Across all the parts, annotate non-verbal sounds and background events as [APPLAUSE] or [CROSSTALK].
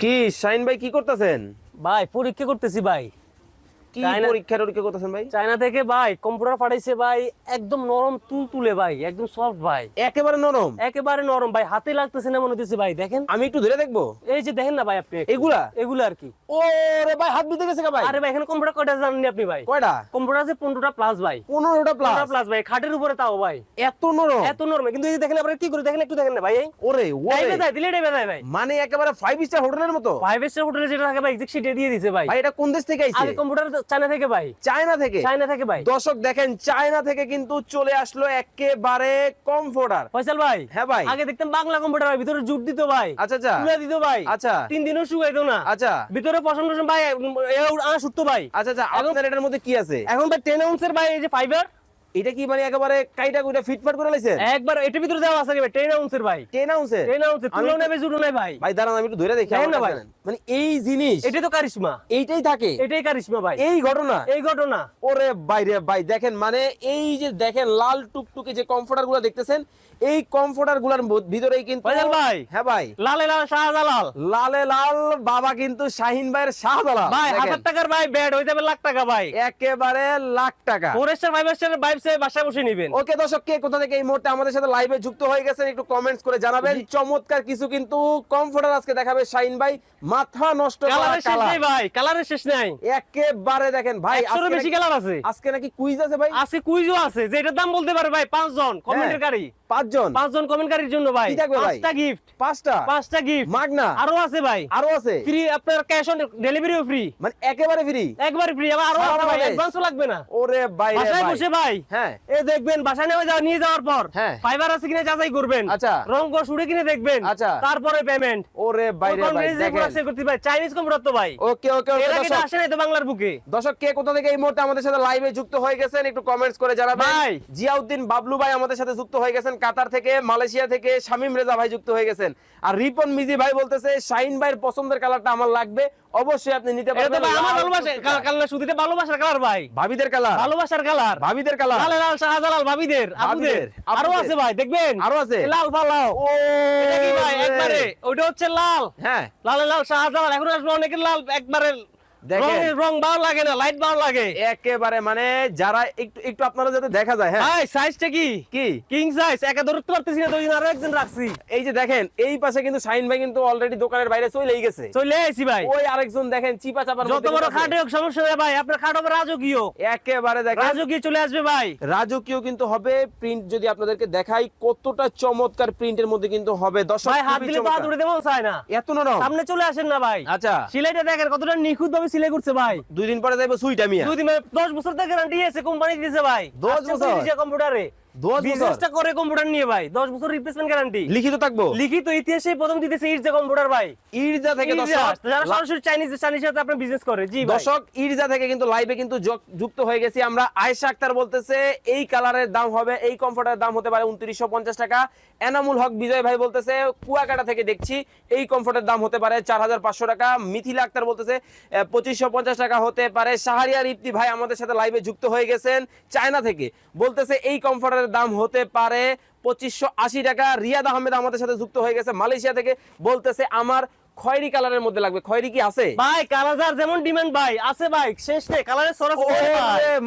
কি শাইন ভাই কি করতেছেন? ভাই পরীক্ষা করতেছি ভাই। কি পরীক্ষা টরীক্ষা করতেছেন ভাই? চায়না থেকে ভাই কম্পিউটার পাঠাইছে ভাই একদম নরম তুল তুলে ভাই একদম সফট ভাই। একেবারে নরম? একেবারে নরম ভাই হাতে লাগতেছে না মনে হচ্ছে ভাই দেখেন। আমি একটু ধরে দেখব? এই যে দেখেন না ভাই আপনি। এগুলা? এগুলো আর কি। ও রে ভাই হাত বিতে গেছে ভাই। আরে ভাই এখানে কম্পিউটার কয়টা জানেননি আপনি ভাই? কয়টা? কম্পিউটার আছে পনেরোটা প্লাস ভাই। পনেরোটা প্লাস প্লাস ভাই খাটের উপরে তাও ভাই। এত নরম? এত নরম কিন্তু এই যে দেখেন আপনারা কি করে দেখেন একটু দেখেন না ভাই ওরে ওরে। দিলে দেয় ভাই। মানে একেবারে ফাইভ স্টার হোটেলের মতো? ফাইভ স্টার হোটেলে যেটা থাকে ভাই এক্সাক্ট সেটা দিয়ে দিছে ভাই। ভাই এটা কোন দেশ থেকে আইছে? আগে কম্পিউটার চায়না থেকে ভাই। চায়না থেকে? চায়না থেকে ভাই। দর্শক দেখেন চায়না থেকে কিন্তু চলে আসলো একেবারে কমফোর্টার। ফয়সাল ভাই হ্যাঁ ভাই। আগে দেখতাম বাংলা কমফোর্টার ভাই ভিতরে জুট দিত ভাই। আচ্ছা আচ্ছা। তুলে দিত ভাই। আচ্ছা। তিন দিনও শুকাইতো না। আচ্ছা। ভিতরে পছন্দ ভাই আ শুটতো ভাই। আচ্ছা আচ্ছা। আপনার এটার মধ্যে কি আছে? এখন ভাই টেন আউন্সের ভাই এই যে ফাইবার এটা কি মানে একেবারে কাইটা কুইটা ফিটফাট করে লাইছেন? একবার এটার ভিতরে দেওয়া আছে ভাই টেন আউন্সের ভাই। 10 আউন্সে টেন আউন্সের তুলো নেবে জুটো নাই ভাই। ভাই দাঁড়ান আমি একটু ধরে দেখি না ভাই। মানে এই জিনিস এটাই তো কারিশমা। এইটাই থাকে। এটাই কারিশমা ভাই। এই ঘটনা। এই ঘটনা। ওরে বাইরে ভাই দেখেন মানে এই যে দেখেন লাল টুকটুকে যে কমফোর্টারগুলো দেখতেছেন এই কমফোর্টারগুলার ভিতরেই কিন্তু ভাই। হ্যাঁ ভাই। লালে লাল শাহজালাল। লালে লাল বাবা কিন্তু শাহিন ভাইয়ের শাহজালাল ভাই হাজার টাকার ভাই ব্যাড হয়ে যাবে লাখ টাকা ভাই। একেবারে লাখ টাকা। ফোর স্টার ফাইভ স্টার বাইব সে বাসায় বসে নিবেন। ওকে দর্শক কে কোথা থেকে এই মুহূর্তে আমাদের সাথে লাইভে যুক্ত হয়ে গেছেন একটু কমেন্টস করে জানাবেন। চমৎকার কিছু কিন্তু কমফোর্টার আজকে দেখাবে শাহিন ভাই। মাথা নষ্ট কালারের শেষ নেই ভাই কালারের শেষ নাই। একেবারে দেখেন ভাই আজকে বেশি কালার আছে। আজকে নাকি কুইজ আছে ভাই। আজকে কুইজও আছে যে এটার দাম বলতে পারে ভাই পাঁচজন কমেন্টকারী পাঁচজন। পাঁচজন কমেন্টকারীর জন্য ভাই পাঁচটা গিফট পাঁচটা? পাঁচটা গিফট মাগনা? আরও আছে ভাই। আরও আছে? ফ্রি আপনার ক্যাশ অন ডেলিভারিও ফ্রি মানে একেবারে ফ্রি একবার ফ্রি আবার আরও আছে ভাই। অ্যাডভান্সও লাগবে না। ওরে ভাই বাসায় ভাই। বসে ভাই। হ্যাঁ। এই দেখবেন বাসায় নিয়ে যাওয়া নিয়ে যাওয়ার পর হ্যাঁ। ফাইবার আছে কিনা যাচাই করবেন। আচ্ছা। রং কর শুড়ে কিনে দেখবেন। আচ্ছা। তারপরে পেমেন্ট ওরে ভাই ভাই দেখেন। করতে ভাই চাইনিজ কম্পিউটার ভাই। ওকে ওকে ওকে এর আগে তো দর্শক আসে তো বাংলার বুকে। দর্শক কে কোথা থেকে এই মুহূর্তে আমাদের সাথে লাইভে যুক্ত হয়ে গেছেন একটু কমেন্টস করে জানাবেন। ভাই। জিয়াউদ্দিন বাবলু ভাই আমাদের সাথে যুক্ত হয়ে গেছেন কাতার থেকে মালয়েশিয়া থেকে শামিম রেজা ভাই যুক্ত হয়ে গেছেন। আর রিপন মিজি ভাই বলতেছে শাইন ভাইয়ের পছন্দের কালারটা আমার লাগবে অবশ্যই আপনি নিতে এটা পারবেন। আমার ভালোবাসা। কালার শুধুতে ভালোবাসার কালার ভাই। ভাবিদের কালার। ভালোবাসার কালার। ভাবিদের কালার। লাল লাল শাহজালাল ভাবিদের আপুদের ভাবিদের, আরও আছে ভাই দেখবেন? আরও আছে? লাল ফালাও ও এটা কি ভাই? একবারে। ওটা হচ্ছে লাল। হ্যাঁ। লাল লাল শাহজালাল। এখন আসবে অনেকের লাল একবারে। রং রং লাগে না লাইট ভালো লাগে। একেবারে মানে যারা একটু একটু আপনারা যাতে দেখা যায় হ্যাঁ। ভাই সাইজটা কি? কি? কিং সাইজ একা ধরতে পারতেছি না তো আরও একজন রাখছি। এই যে দেখেন এই পাশে কিন্তু শাইন ভাই কিন্তু অলরেডি দোকানের বাইরে চলেই গেছে। চলে আইছি ভাই। ওই আরেকজন দেখেন চিপা চাপার যত বড় খাটে হোক সমস্যা নেই ভাই আপনার খাট হবে রাজকীয়। একেবারে দেখেন। রাজকীয় চলে আসবে ভাই। রাজকীয় কিন্তু হবে প্রিন্ট যদি আপনাদেরকে দেখাই কতটা চমৎকার প্রিন্টের মধ্যে কিন্তু হবে। দর্শক ভাই হাত দিলে পা দেবো চায় না। এত নরম। সামনে চলে আসেন না ভাই। আচ্ছা। সিলাইটা দেখেন কতটা নিখুঁত ভাবে সিলাই করছে ভাই দুই দিন পরে যাইবো সুইটা মিয়া দুই দিন মানে দশ বছর থেকে গ্যারান্টি আছে কোম্পানি দিয়েছে ভাই দশ আজকে বছর? কম্পিউটারে? বিজনেসটা করে কম্পিউটার নিয়ে ভাই দশ বছর রিপ্লেসমেন্ট গ্যারান্টি লিখিত থাকব? লিখিত ইতিহাসে প্রথম দিতেছে ইটস কম্পিউটার ভাই। ইরজা থেকে দর্শক যারা সরাসরি চাইনিজ চাইনিজ সাথে আপনি বিজনেস করে জি দর্শক ইরজা থেকে কিন্তু লাইভে কিন্তু যুক্ত হয়ে গেছি আমরা। আয়েশা আক্তার বলতেছে এই কালারের দাম হবে এই কমফোর্টের দাম হতে পারে উনত্রিশশো পঞ্চাশ টাকা। এনামুল হক বিজয় ভাই বলতেছে কুয়াকাটা থেকে দেখছি এই কমফোর্টের দাম হতে পারে চার হাজার পাঁচশো টাকা। মিথিলা আক্তার বলতেছে পঁচিশশো পঞ্চাশ টাকা হতে পারে। শাহরিয়ার ইপ্তি ভাই আমাদের সাথে লাইভে যুক্ত হয়ে গেছেন চায়না থেকে। বলতেছে এই কমফোর্টের দাম হতে পারে পঁচিশশো আশি টাকা। রিয়াদ আহমেদ আমাদের সাথে যুক্ত হয়ে গেছে মালয়েশিয়া থেকে বলতেছে আমার খয়রি কালারের মধ্যে লাগবে। খয়রি কি আছে? ভাই কালার যেমন ডিমান্ড ভাই আছে ভাই শেষ নেই কালারের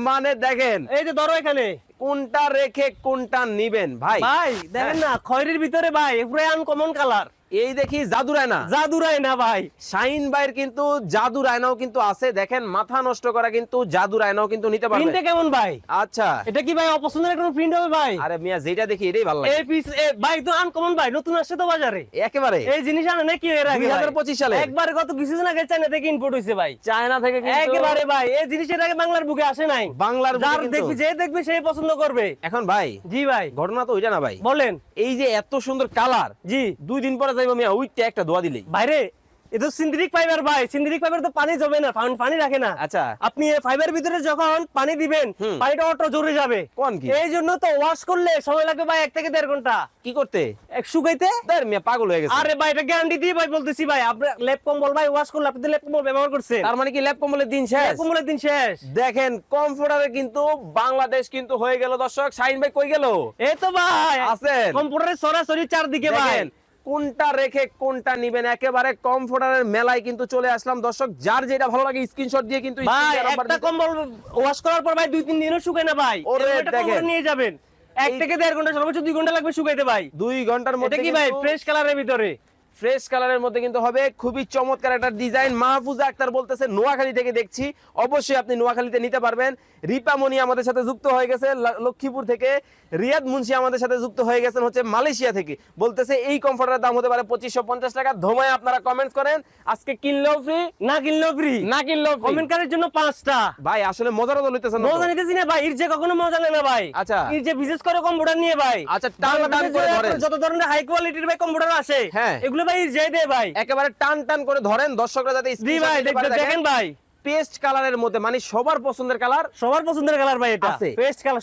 মানে দেখেন। এই যে ধরো এখানে। কোনটা রেখে কোনটা নিবেন ভাই? ভাই দেখেন না খয়েরির ভিতরে ভাই পুরো আনকমন কালার এই দেখি জাদু রায়না। জাদুরাই না ভাই। শাইন ভাইয়ের কিন্তু জাদু রায়নাও কিন্তু আছে দেখেন মাথা নষ্ট করা কিন্তু জাদু রায়নাও কিন্তু নিতে পারবে। প্রিন্টটা কেমন ভাই? আচ্ছা। এটা কি ভাই অপছন্দের কোনো প্রিন্ট হবে ভাই? আরে মিয়া যেটা দেখি এটাই ভালো লাগে। এই পিস ভাই তো আনকমন ভাই নতুন আসছে তো বাজারে। একেবারে। এই জিনিস আনে নাকি এর আগে 2025 সালে? একবারে কত কিছুদিন আগে চায়না থেকে ইম্পোর্ট হইছে ভাই। চায়না থেকে কিন্তু একেবারে ভাই এই জিনিসের আগে বাংলার বুকে আসে নাই। বাংলার বুকে কিন্তু- দেখবি যে দেখবি সেই পছন্দ করবে? এখন ভাই জি ভাই। ঘটনা তো ওইটা না ভাই। বলেন। এই যে এত সুন্দর কালার জি। দুই দিন পরে যাইবো মিয়া উইটটা একটা দোয়া দিলেই। বাইরে সিন্থেটিক ফাইবার ভাই সিন্থেটিক ফাইবার তো পানি যাবে না পানি- রাখে না। আচ্ছা। আপনি এই ফাইবার ভিতরে যখন পানি দিবেন পানিটা অটো জোরে যাবে। কোন কি? এই জন্য তো ওয়াশ করলে সময় লাগবে ভাই এক থেকে দেড় ঘণ্টা। কি করতে? এক শুকাইতে। দেখ মিয়া পাগল হয়ে গেছে। আরে ভাই এটা গ্যারান্টি দিয়ে ভাই বলতেছি ভাই আপনার লেপ কম্বল ভাই ওয়াশ করলে আপনি লেপ কম্বল ব্যবহার করছেন। তার মানে কি ল্যাপ কম্বলের দিন শেষ? লেপ কম্বলের দিন শেষ। দেখেন কম্পিউটারে কিন্তু বাংলাদেশ কিন্তু হয়ে গেল দর্শক। সাইন ভাই কই গেল? এই তো ভাই আছেন। কম্পিউটারের সরাসরি চারদিকে ভাই। কোনটা রেখে কোনটা নিবেন? একেবারে কমফোর্টারের মেলায় কিন্তু চলে আসলাম। দর্শক যার যেটা ভালো লাগে স্ক্রিনশট দিয়ে কিন্তু ভাই একটা কম্বল ওয়াশ করার পর ভাই দুই তিন দিনও শুকায় না ভাই। ওরে, দেখেন। নিয়ে যাবেন। এক থেকে দেড় ঘণ্টা সর্বোচ্চ দুই ঘণ্টা লাগবে শুকাইতে ভাই। দুই ঘণ্টার মধ্যে কি ভাই ফ্রেশ কালারের ভিতরে? ফ্রেশ কালারের মধ্যে কিন্তু হবে। খুবই চমৎকার একটা ডিজাইন মাহফুজা আক্তার বলতেছে নোয়াখালী থেকে দেখছি। অবশ্যই আপনি নোয়াখালীতে নিতে পারবেন। রিপামণি আমাদের সাথে যুক্ত হয়ে গেছে লক্ষ্মীপুর থেকে। রিয়াদ মুন্সি আমাদের সাথে যুক্ত হয়ে গেছেন হচ্ছে মালয়েশিয়া থেকে। বলতেছে এই কমফোর্টারের দাম হতে পারে পঁচিশশো পঞ্চাশ টাকা। ধোমায় আপনারা কমেন্টস করেন। আজকে কিনলেও ফ্রি না কিনলেও ফ্রি না কিনলেও। কমেন্ট করার জন্য পাঁচটা? ভাই আসলে মজারও তো লইতেছেন না মজা নিতেছি না ভাই ইর যে কখনো মজা নেই না ভাই। আচ্ছা। ইর যে বিশেষ করে কম্পিউটার নিয়ে ভাই। আচ্ছা, টান টান করে যত ধরনের হাই কোয়ালিটির ভাই কম্পিউটার আসে হ্যাঁ। এগুলো ভাই ইর যে ভাই। একেবারে টান টান করে ধরেন দর্শকরা যাতে জি ভাই নিতে পারে দেখতে- দেখেন। ভাই। পেস্ট কালারের মধ্যে মানে সবার পছন্দের কালার সবার পছন্দের কালার ভাই এটা। পেস্ট কালার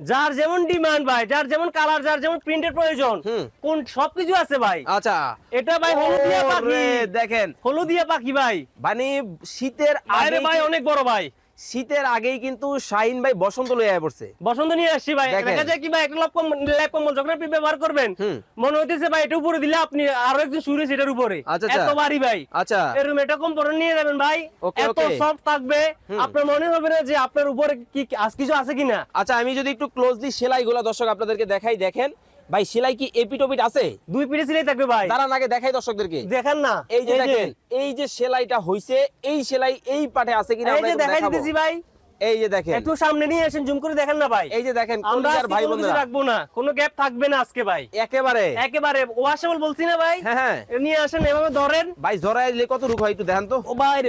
যার যেমন ডিমান্ড ভাই যার যেমন কালার যার যেমন প্রিন্টের প্রয়োজন। কোন সবকিছু আছে ভাই। আচ্ছা। এটা ভাই হলুদিয়া পাখি। দেখেন। হলুদিয়া পাখি ভাই। মানে শীতের আরে ভাই অনেক বড় ভাই। শীতের আগেই কিন্তু শাহিন ভাই বসন্ত লয়ে আয় পড়ছে। বসন্ত নিয়ে আসছি ভাই। দেখা যায় কি ভাই একটা ল্যাপ কম্বল যখন আপনি ব্যবহার করবেন মনে হইতেছে ভাই এটা উপরে দিলে আপনি আরও একজন শুয়ে সেটার উপরে। আচ্ছা, আচ্ছা। এত ভারী ভাই। আচ্ছা। এরকম এটা কম্পিউটার নিয়ে যাবেন ভাই। এত. সফট থাকবে। আপনার মনে হবে না যে আপনার উপরে কি কি- আজ কিছু আছে কিনা? আচ্ছা আমি যদি একটু ক্লোজলি সেলাইগুলো দর্শক আপনাদেরকে দেখাই দেখেন। ভাই সেলাই কি এপিটোপিট আছে? দুই পিঠে সিলাই থাকবে ভাই। দাঁড়ান আগে দেখাই দর্শকদেরকে। দেখেন না। এই যে দেখেন এই যে সেলাইটা হইছে এই সেলাই এই পাটে আছে কিনা এই আমরা যে দেখাই দিতেছি ভাই। এই যে দেখেন। একটু সামনে নিয়ে আসেন জুম করে দেখেন না ভাই। এই যে দেখেন আমরা কলিজার ভাই কোনো কিছু রাখব না। কোনো গ্যাপ থাকবে না আজকে ভাই। একেবারে। একেবারে ওয়াশেবল বলছি না ভাই। হ্যাঁ হ্যাঁ। নিয়ে আসেন এভাবে ধরেন। ভাই জরাই দিলে কত রুখ হয় একটু দেখেন তো। ও ভাই রে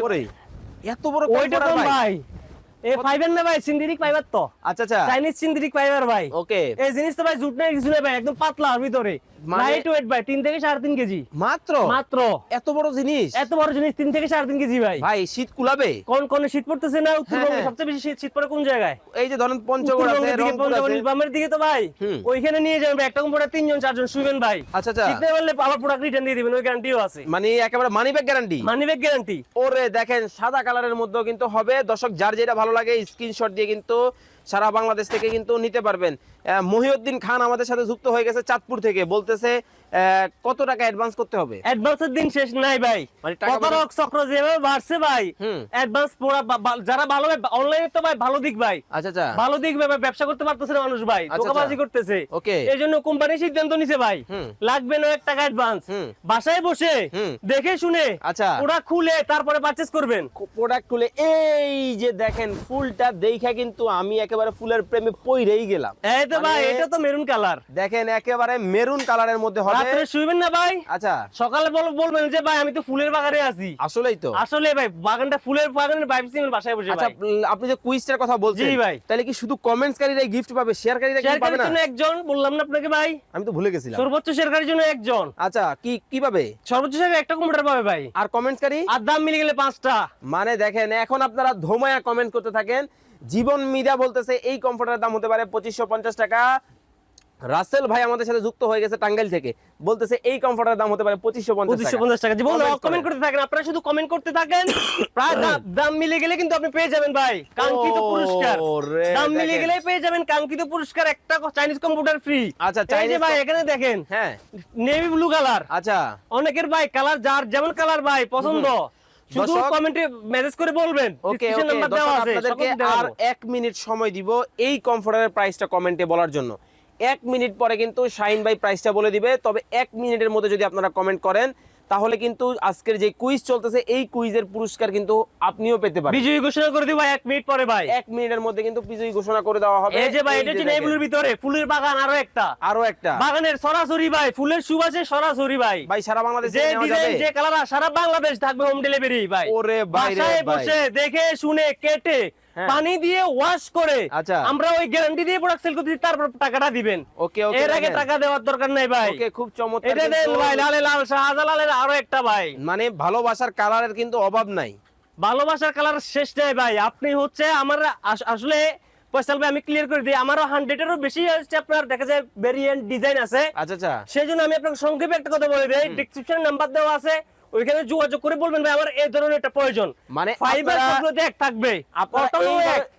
এত বড় ওইটা কোন ভাই। ভাই? এ ফাইবার না ভাই? সিন্থেটিক ফাইবার তো। আচ্ছা আচ্ছা। চাইনিজ সিন্থেটিক ফাইবার ভাই। ওকে এই জিনিস তো ভাই জুট নাই কিছু না ভাই একদম পাতলা ভিতরে। লাইট ওয়েট ভাই তিন থেকে সাড়ে তিন কেজি। মাত্র? মাত্র। এত বড় জিনিস? এত বড় জিনিস তিন থেকে সাড়ে তিন কেজি ভাই। ভাই শীত কুলাবে? কোন কোন শীত পড়তেছে না উত্তরবঙ্গে। সবচেয়ে বেশি শীত শীত পড়ে কোন জায়গায়? এই যে ধরেন পঞ্চগড় আছে রংপুর আছে। নীলফামারীর দিকে তো ভাই। ওইখানে নিয়ে যাবেন একটা কম্পিউটার তিনজন চারজন শুবেন ভাই। আচ্ছা আচ্ছা। শীত বললে আবার প্রোডাক্ট রিটার্ন দিয়ে দিবেন ওই গ্যারান্টিও আছে। মানে একেবারে মানি গ্যারান্টি মানি গ্যারান্টি ওরে দেখেন সাদা কালারের মধ্যেও কিন্তু হবে। দর্শক যার যেটা ভালো লাগে স্ক্রিনশট দিয়ে কিন্তু সারা বাংলাদেশ থেকে কিন্তু নিতে পারবেন। মহিউদ্দিন খান আমাদের সাথে যুক্ত হয়ে গেছে চাঁদপুর থেকে। বলতেছে কত টাকা অ্যাডভান্স করতে হবে? অ্যাডভান্সের দিন শেষ নাই ভাই। মানে কত রক চক্র যেভাবে বাড়ছে ভাই অ্যাডভান্স পুরা যারা ভালো অনলাইনে তো ভাই ভালো দিক ভাই। আচ্ছা আচ্ছা। ভালো দিক ভাই ব্যবসা করতে পারতেছে না মানুষ ভাই আচ্ছা, ধোকাবাজি আচ্ছা। করতেছে। ওকে। এই জন্য কোম্পানি সিদ্ধান্ত নিছে ভাই লাগবে না এক টাকা অ্যাডভান্স বাসায় বসে দেখে শুনে আচ্ছা। ওরা খুলে তারপরে পারচেজ করবেন। প্রোডাক্ট খুলে এই যে দেখেন ফুলটা দেখা কিন্তু আমি একেবারে ফুলের প্রেমে পইরেই গেলাম। এই তো ভাই মানে- এটা তো মেরুন কালার দেখেন একেবারে মেরুন কালারের মধ্যে হবে রাত্রে শুইবেন না ভাই। আচ্ছা। সকালে বলবেন যে ভাই আমি তো ফুলের বাগানে আছি। আসলেই তো। আসলে ভাই বাগানটা ফুলের বাগানের বাসায় বসে আচ্ছা আপনি যে কুইজটার কথা বলছেন জি ভাই। তাহলে কি শুধু গিফট পাবে কি পাবে না? একজন বললাম না আপনাকে ভাই। আমি তো ভুলে গেছিলাম। সর্বোচ্চ শেয়ার করার জন্য একজন। আচ্ছা কি কি পাবে? সর্বোচ্চ শেয়ার একটা কম্পিউটার পাবে ভাই। আর কমেন্টসকারী আর দাম মিলে গেলে পাঁচটা। মানে দেখেন এখন আপনারা ধোমায়া কমেন্ট করতে থাকেন। জীবন মিডিয়া বলতেছে এই কমফোর্টারের দাম হতে পারে পঁচিশশো পঞ্চাশ টাকা। রাসেল ভাই আমাদের সাথে যুক্ত হয়ে গেছে টাঙ্গাইল থেকে। বলতেছে এই কমফোর্টারের দাম হতে পারে পঁচিশশো পঁচিশশো পঞ্চাশ টাকা। জীবন Comment কমেন্ট করতে থাকেন। আপনারা শুধু কমেন্ট করতে থাকেন। [COUGHS] প্রায় দাম মিলে গেলে কিন্তু আপনি পেয়ে যাবেন ভাই। কাঙ্ক্ষিত পুরস্কার। দাম মিলে। গেলে পেয়ে যাবেন কাঙ্ক্ষিত পুরস্কার। একটা চাইনিজ কম্পিউটার ফ্রি আচ্ছা, Chinese ভাই এখানে দেখেন। হ্যাঁ। নেভি ব্লু কালার আচ্ছা। অনেকের ভাই কালার যার যেমন কালার ভাই পছন্দ। শুধু দর্শক- কমেন্টে মেসেজ করে বলবেন। ওকে Description দেওয়া আছে আপনাদেরকে আর হবে। এক মিনিট সময় দিব এই কমফোর্টারের প্রাইসটা কমেন্টে বলার জন্য। এক মিনিট পরে কিন্তু শাইন ভাই প্রাইসটা বলে দিবে। তবে এক মিনিটের মধ্যে যদি আপনারা কমেন্ট করেন তাহলে কিন্তু আজকের যে কুইজ চলতেছে এই কুইজের পুরস্কার কিন্তু আপনিও পেতে পারেন। বিজয়ী ঘোষণা করে দিব ভাই এক মিনিট পরে ভাই। এক মিনিটের মধ্যে কিন্তু বিজয়ী ঘোষণা করে দেওয়া হবে। এই যে ভাই এটা হচ্ছে দেখেন। ভিতরে ফুলের বাগান আরও একটা। আরও একটা। বাগানের সরাসরি ভাই ফুলের সুবাসে সরাসরি ভাই। ভাই সারা বাংলাদেশ যে ডিজাইন যে কালার সারা বাংলাদেশ থাকবে হোম ডেলিভারি ভাই। ওরে ভাই বাসায় বসে দেখে শুনে কেটে। পানি দিয়ে ওয়াশ করে আচ্ছা। আমরা ওই গ্যারান্টি দিয়ে প্রোডাক্ট সেল করতে তারপর টাকাটা দিবেন। ওকে ওকে এর আগে টাকা দেওয়ার দরকার নাই ভাই। ওকে খুব চমৎকার এটা দেন ভাই লালে লাল শাহজালালের আরও একটা ভাই। মানে ভালোবাসার কালারের কিন্তু অভাব নাই। ভালোবাসার কালার শেষ নাই ভাই। আপনি হচ্ছে আমার আসলে ফয়সাল ভাই আমি ক্লিয়ার করে দিই আমারও হান্ড্রেডেরও বেশি হচ্ছে আপনার দেখা যায় ভেরিয়েন্ট ডিজাইন আছে। আচ্ছা আচ্ছা। সেই জন্য আমি আপনাকে সংক্ষেপে একটা কথা বলে দিই। ডিসক্রিপশন নাম্বার দেওয়া আছে। ওইখানে যোগাযোগ করে বলবেন ভাই আমার এই ধরনের একটা প্রয়োজন। মানে ফাইবার সবগুলোতে এক থাকবে।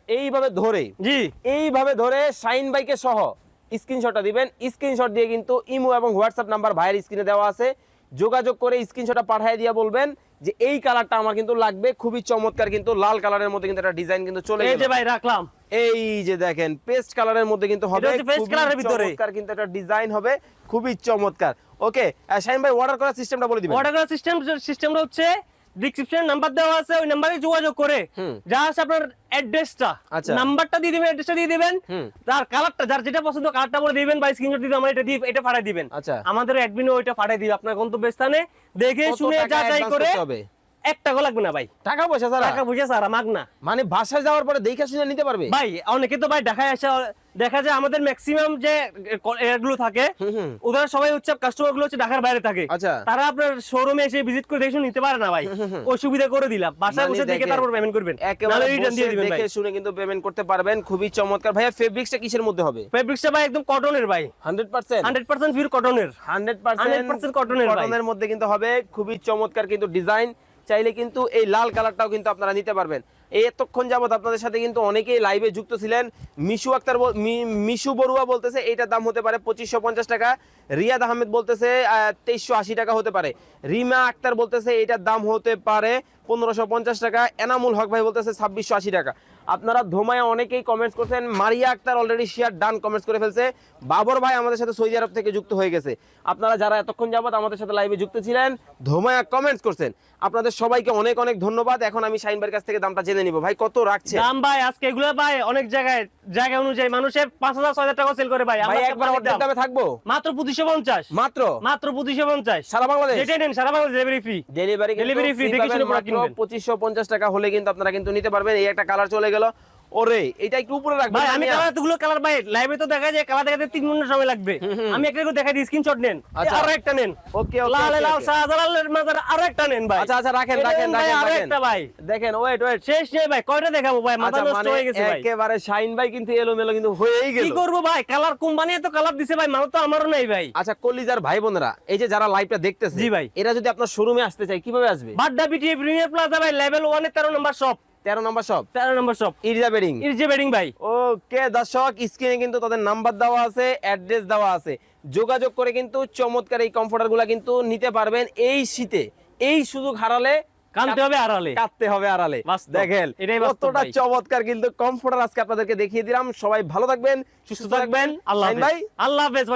এইভাবে- ধরে জি। এইভাবে ধরে শাইন বাইকে সহ স্ক্রিনশটটা দিবেন। স্ক্রিনশট দিয়ে কিন্তু ইমো এবং হোয়াটসঅ্যাপ নাম্বার ভাইয়ের স্ক্রিনে দেওয়া আছে। যোগাযোগ করে স্ক্রিনশটটা পাঠিয়ে দিয়ে বলবেন যে এই কালারটা আমার কিন্তু লাগবে। খুবই চমৎকার কিন্তু লাল কালারের মধ্যে কিন্তু একটা ডিজাইন কিন্তু চলে এই যে ভাই রাখলাম। এই যে দেখেন পেস্ট কালারের মধ্যে কিন্তু হবে। চমৎকার কিন্তু একটা ডিজাইন হবে। খুবই চমৎকার। ওকে শাহিন ভাই অর্ডার করার সিস্টেমটা বলে দিবেন অর্ডার করার সিস্টেম সিস্টেমটা হচ্ছে ডিসক্রিপশনে নাম্বার দেওয়া আছে ওই নাম্বারে যোগাযোগ করে যা আছে আপনার অ্যাড্রেসটা আচ্ছা। নাম্বারটা দিয়ে দিবেন অ্যাড্রেসটা দিয়ে দিবেন তার কালারটা যার যেটা পছন্দ কালারটা বলে দিবেন বা স্ক্রিনশট দিয়ে আমরা এটা দিয়ে এটা পাঠিয়ে দিবেন আচ্ছা। আমাদের অ্যাডমিনও ওইটা পাঠিয়ে দিবে আপনার গন্তব্যস্থানে দেখে কত শুনে যা যাচাই করে হবে? এক টাকা লাগবে না ভাই। টাকা পয়সা স্যার টাকা বুঝে স্যার মাগনা মানে বাসায় যাওয়ার পরে দেখে শুনে নিতে পারবে? ভাই অনেকে তো ভাই দেখায় আসে দেখা যায় আমাদের ম্যাক্সিমাম যে এগুলো থাকে হুম, হুম। ওদের সবাই হচ্ছে কাস্টমারগুলো হচ্ছে ঢাকার বাইরে থাকে। তারা আপনার শোরুমে এসে ভিজিট করে দেখে নিতে পারে না ভাই। ওই সুবিধা করে দিলাম। বাসায় বসে দেখে তারপর পেমেন্ট করবেন। একেবারে রিটার্ন দিয়ে দিবেন দেখে শুনে কিন্তু পেমেন্ট করতে পারবেন। খুবই চমৎকার। ভাইয়া ফেব্রিক্সটা কিসের মধ্যে হবে? ফেব্রিক্সটা ভাই একদম কটনের ভাই। 100% হান্ড্রেড পার্সেন্ট পিওর কটনের 100% 100% কটনের কটনের মধ্যে কিন্তু হবে। খুবই চমৎকার কিন্তু ডিজাইন চাইলে কিন্তু এই লাল কালারটাও কিন্তু আপনারা নিতে পারবেন। এই এতক্ষণ যাবত আপনাদের সাথে কিন্তু অনেকেই লাইভে যুক্ত ছিলেন। মিশু আক্তার মিশু বড়ুয়া বলতেছে, এইটার দাম হতে পারে পঁচিশশো পঞ্চাশ টাকা। রিয়াদ আহমেদ বলতেছে তেইশশো আশি টাকা হতে পারে। রিমা আক্তার বলতেছে, এইটার দাম হতে পারে পনেরোশো পঞ্চাশ টাকা। এনামুল হক ভাই বলতেছে, ছাব্বিশশো আশি টাকা। আপনারা ধোমায় অনেকেই কমেন্টস করছেন Maria Akter already share done comments করে ফেলছে। বাবর ভাই আমাদের সাথে সৌদি আরব থেকে যুক্ত হয়ে গেছে। আপনারা যারা এতক্ষণ যাবত আমাদের সাথে লাইভে যুক্ত ছিলেন ধোমায়া কমেন্টস করছেন। আপনাদের সবাইকে অনেক অনেক ধন্যবাদ। এখন আমি শাইন ভাইয়ের কাছ থেকে দামটা জেনে নিব। ভাই কত রাখছে দাম ভাই আজকে এগুলো ভাই অনেক জায়গায় জায়গা অনুযায়ী মানুষের পাঁচ হাজার ছয় হাজার টাকা সেল করে ভাই। ভাই একবার অর্ধেক দামে। থাকব? মাত্র পঁচিশশো পঞ্চাশ। মাত্র? মাত্র পঁচিশশো পঞ্চাশ। সারা বাংলাদেশ? যেটাই নেন সারা Bangladesh delivery free delivery Delivery free, দেখে শুনে product কিনবেন। পঁচিশশো পঞ্চাশ টাকা হলে কিন্তু আপনারা কিন্তু নিতে পারবেন। এই একটা কালার চলে গেল ওরে এটা একটু উপরে ভাই আমি কালার এতগুলো কালার ভাই লাইভে তো দেখা যায় কালার দেখাতে তিন ঘণ্টা সময় লাগবে। আমি একটা করে দেখাই দিই স্ক্রিনশট নেন। আচ্ছা। আরও একটা নেন। ওকে ওকে লাল লাল। শাহজালালের আরও একটা নেন ভাই। আচ্ছা আচ্ছা রাখেন রাখেন রাখেন আরও একটা ভাই। দেখেন ওয়েট ওয়েট। শেষ নেই ভাই কয়টা দেখাবো ভাই? মাথা আচ্ছা নষ্ট মানে হয়ে গেছে ভাই। একেবারে শাইন ভাই কিন্তু এলোমেলো কিন্তু হয়েই গেল। কি করব ভাই? কালার কোম্পানি এত কালার দিছে ভাই মাল তো আমারও নাই ভাই। আচ্ছা কলিজার ভাই বোনেরা এই যে যারা লাইভটা দেখতেছে জি ভাই। এরা যদি আপনার শোরুমে আসতে চায় কীভাবে আসবে? বাড্ডা বিটিএ প্রিমিয়ার প্লাজা ভাই লেভেল ওয়ানের তেরো নম্বর শপ তেরো নম্বর সব তেরো নম্বর শপ ইরজা বেডিং। ইর বেডিং ভাই। ওকে দর্শক স্ক্রিনে কিন্তু তাদের নাম্বার দেওয়া আছে অ্যাড্রেস দেওয়া আছে। যোগাযোগ করে কিন্তু চমৎকার এই কমফোর্টারগুলা কিন্তু নিতে পারবেন এই শীতে। এই সুযোগ হারালে কানতে হবে আড়ালে। কাটতে হবে আড়ালে। দেখেন কতটা চমৎকার কিন্তু কমফোর্টার আজকে আপনাদেরকে দেখিয়ে দিলাম। সবাই ভালো থাকবেন সুস্থ থাকবেন। আল্লাহ ভাই। আল্লাহ হাফেজ